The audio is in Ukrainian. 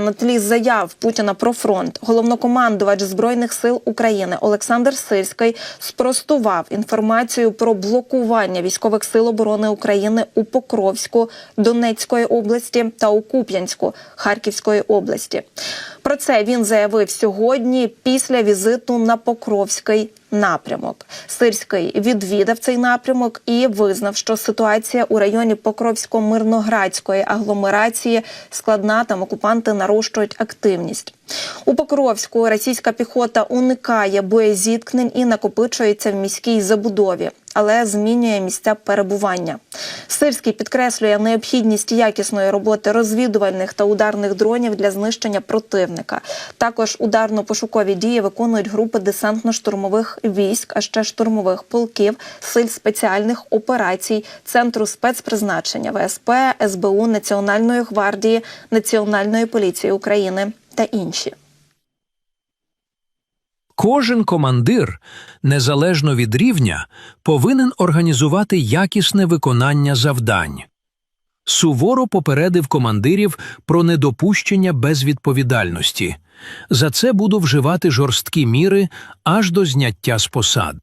На тлі заяв Путіна про фронт головнокомандувач збройних сил України Олександр Сирський спростував інформацію про блокування військових сил оборони України у Покровську Донецької області та у Куп'янську Харківської області. Про це він заявив сьогодні після візиту на Покровський напрямок. Сирський відвідав цей напрямок і визнав, що ситуація у районі Покровсько-Мирноградської агломерації складна. Там окупанти нарощують активність. У Покровську російська піхота уникає боєзіткнень і накопичується в міській забудові, але змінює місця перебування. Сирський підкреслює необхідність якісної роботи розвідувальних та ударних дронів для знищення противника. Також ударно-пошукові дії виконують групи десантно-штурмових військ, а ще штурмових полків, сил спеціальних операцій, центру спецпризначення ВСП, СБУ, Національної гвардії, Національної поліції України та інші. Кожен командир, незалежно від рівня, повинен організувати якісне виконання завдань. Суворо попередив командирів про недопущення безвідповідальності. За це буду вживати жорсткі міри аж до зняття з посад.